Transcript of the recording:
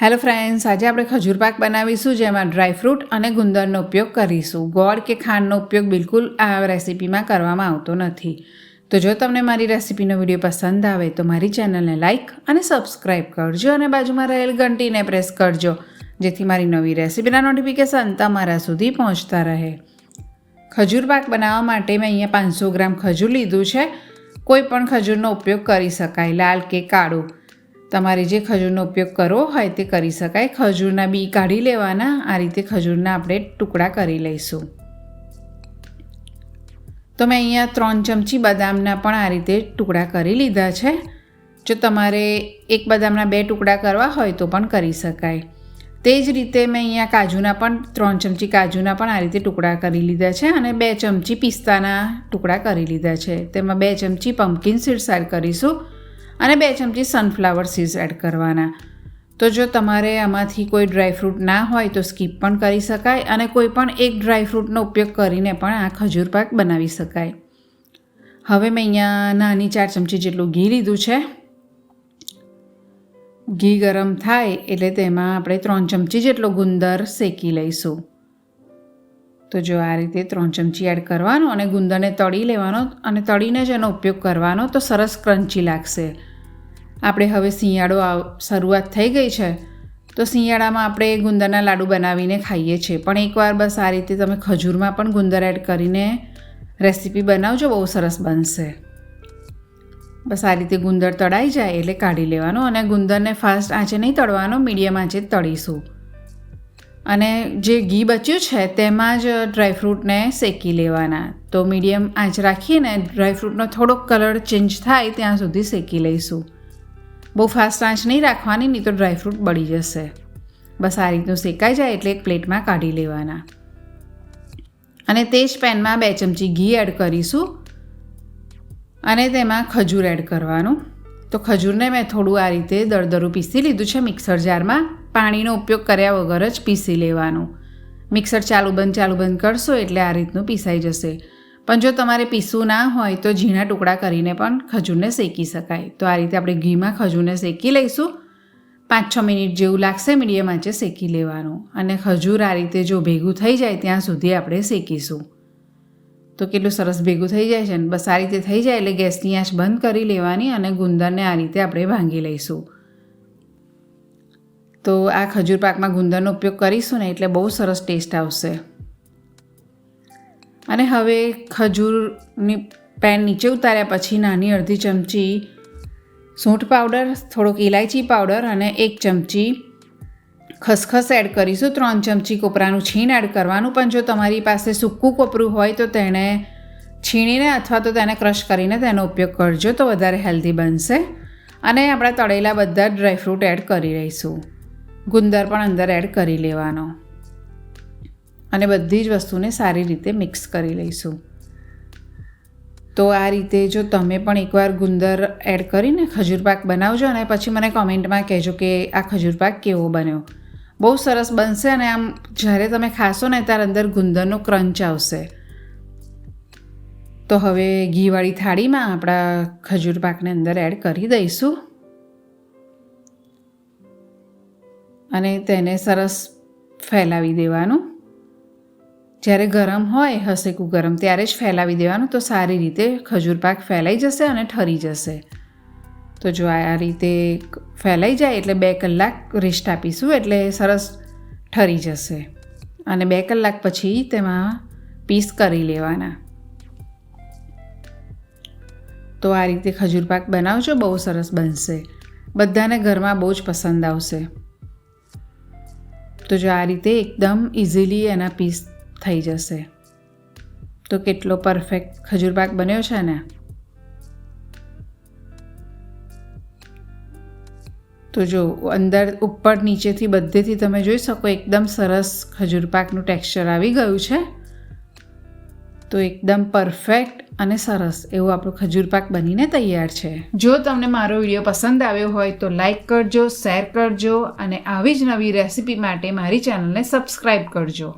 Hello friends આજે આપણે ખજૂર પાક બનાવીશું, જેમાં ડ્રાયફ્રૂટ અને ગુંદરનો ઉપયોગ કરીશું. ગોળ કે ખાંડનો ઉપયોગ બિલકુલ આ રેસીપીમાં કરવામાં આવતો નથી. તો જો તમને મારી રેસીપીનો વીડિયો પસંદ આવે, તો મારી ચેનલને લાઇક અને સબસ્ક્રાઇબ કરજો અને બાજુમાં રહેલ ઘંટીને પ્રેસ કરજો, જેથી મારી નવી રેસીપીના નોટિફિકેશન તમારા સુધી પહોંચતા રહે. ખજૂર પાક બનાવવા માટે મેં અહીંયા પાંચસો ગ્રામ ખજૂર લીધું છે. કોઈ પણ ખજૂરનો ઉપયોગ કરી શકાય, લાલ કે કાળું. તમારે જે ખજૂરનો ઉપયોગ કરવો હોય તે કરી શકાય. ખજૂરના બી કાઢી લેવાના. આ રીતે ખજૂરના આપણે ટુકડા કરી લઈશું. તો મેં અહીંયા ત્રણ ચમચી બદામના પણ આ રીતે ટુકડા કરી લીધા છે. જો તમારે એક બદામના બે ટુકડા કરવા હોય તો પણ કરી શકાય. તે જ રીતે મેં અહીંયા કાજુના પણ ત્રણ ચમચી કાજુના પણ આ રીતે ટુકડા કરી લીધા છે અને બે ચમચી પિસ્તાના ટુકડા કરી લીધા છે. તેમાં બે ચમચી પમ્પકિન સીડ્સ એડ કરીશું. અને બે ચમચી સનફ્લાવર સીડ્સ એડ કરવાના. તો જો તમારે આમાંથી કોઈ ડ્રાયફ્રૂટ ના હોય તો સ્કીપ પણ કરી શકાય અને કોઈ પણ એક ડ્રાયફ્રૂટનો ઉપયોગ કરીને પણ આ ખજૂર પાક બનાવી શકાય. હવે મેં અહીંયા નાની ચાર ચમચી જેટલું ઘી લીધું છે. ઘી ગરમ થાય એટલે તેમાં આપણે ત્રણ ચમચી જેટલો ગુંદર શેકી લઈશું. તો જો આ રીતે ત્રણ ચમચી એડ કરવાનો અને ગુંદરને તળી લેવાનો અને તળીને જ એનો ઉપયોગ કરવાનો તો સરસ ક્રન્ચી લાગશે. આપણે હવે શિયાળો શરૂઆત થઈ ગઈ છે, તો શિયાળામાં આપણે ગુંદરના લાડુ બનાવીને ખાઈએ છીએ. પણ એકવાર બસ આ રીતે તમે ખજૂરમાં પણ ગુંદર એડ કરીને રેસીપી બનાવજો, બહુ સરસ બનશે. બસ આ રીતે ગુંદર તળાઈ જાય એટલે કાઢી લેવાનો અને ગુંદરને ફાસ્ટ આંચે નહીં તળવાનો, મીડિયમ આંચે જ તળીશું. અને જે ઘી બચ્યું છે તેમાં જ ડ્રાયફ્રૂટને શેકી લેવાના. તો મીડિયમ આંચ રાખીને ડ્રાયફ્રૂટનો થોડોક કલર ચેન્જ થાય ત્યાં સુધી શેકી લઈશું. બહુ ફાસ્ટ આંચ નહીં રાખવાની, નહીં તો ડ્રાયફ્રૂટ બળી જશે. બસ આ રીતનું શેકાઈ જાય એટલે એક પ્લેટમાં કાઢી લેવાના. અને તે જ પેનમાં બે ચમચી ઘી એડ કરીશું. અને તેમાં ખજૂર એડ કરવાનું. તો ખજૂરને મેં થોડું આ રીતે દરદરું પીસી લીધું છે મિક્સર જારમાં પાણીનો ઉપયોગ કર્યા વગર જ પીસી લેવાનું. મિક્સર ચાલુ બંધ ચાલુ બંધ કરશો એટલે આ રીતનું પીસાઈ જશે. પણ જો તમારે પીસવું ના હોય તો ઝીણા ટુકડા કરીને પણ ખજૂરને શેકી શકાય. તો આ રીતે આપણે ઘીમાં ખજૂરને શેકી લઈશું. પાંચ છ મિનિટ જેવું લાગશે મીડિયમ આંચે શેકી લેવાનું. અને ખજૂર આ રીતે જો ભેગું થઈ જાય ત્યાં સુધી આપણે શેકીશું. તો કેટલું સરસ ભેગું થઈ જાય છે ને? બસ આ રીતે થઈ જાય એટલે ગેસની આંચ બંધ કરી લેવાની અને ગુંદરને આ રીતે આપણે ભાંગી લઈશું. તો આ ખજૂર પાકમાં ગુંદરનો ઉપયોગ કરીશું ને એટલે બહુ સરસ ટેસ્ટ આવશે. અને હવે ખજૂરની પેન નીચે ઉતાર્યા પછી નાની અડધી ચમચી સૂંઠ પાવડર, થોડોક ઇલાયચી પાવડર અને એક ચમચી ખસખસ એડ કરીશું. ત્રણ ચમચી કોપરાનું છીણ એડ કરવાનું, પણ જો તમારી પાસે સૂકું કોપરું હોય તો તેને છીણીને અથવા તો તેને ક્રશ કરીને તેનો ઉપયોગ કરજો તો વધારે હેલ્ધી બનશે. અને આપણા તળેલા બધા ડ્રાયફ્રૂટ એડ કરી રહીશું ગુંદર પણ અંદર એડ કરી લેવાનો. અને બધી જ વસ્તુને સારી રીતે મિક્સ કરી લઈશું. તો આ રીતે જો તમે પણ એકવાર ગુંદર એડ કરીને ખજૂરપાક બનાવજો અને પછી મને કોમેન્ટમાં કહેજો કે આ ખજૂરપાક કેવો બન્યો. બહુ સરસ બનશે અને આમ જ્યારે તમે ખાશો ને ત્યારે અંદર ગુંદરનો ક્રંચ આવશે. તો હવે ઘીવાળી થાળીમાં આપણા ખજૂરપાકને અંદર એડ કરી દઈશું. અને તેને સરસ ફેલાવી દેવાનું. જ્યારે ગરમ હોય હસેકું ગરમ, ત્યારે જ ફેલાવી દેવાનું. તો સારી રીતે ખજૂર પાક ફેલાઈ જશે અને ઠરી જશે. તો જો આ રીતે ફેલાઈ જાય, એટલે બે કલાક રેસ્ટ આપીશું, એટલે સરસ ઠરી જશે. અને બે કલાક પછી તેમાં પીસ કરી લેવાના. તો આ રીતે ખજૂર પાક બનાવજો, બહુ સરસ બનશે. બધાને ઘરમાં બહુ જ પસંદ આવશે. તો જો આ રીતે એકદમ ઇઝીલી એના પીસ થઈ જશે. તો કેટલો પરફેક્ટ ખજૂરપાક બન્યો છે ને? તો જો અંદર ઉપર નીચેથી બધેથી તમે જોઈ શકો, એકદમ સરસ ખજૂરપાકનું ટેક્સચર આવી ગયું છે. તો એકદમ પરફેક્ટ અને સરસ એવું આપણું ખજૂર પાક બનીને તૈયાર છે. જો તમને મારો વીડિયો પસંદ આવ્યો હોય તો લાઈક કરજો શેર કરજો અને આવી જ નવી રેસીપી માટે મારી ચેનલને સબસ્ક્રાઈબ કરજો.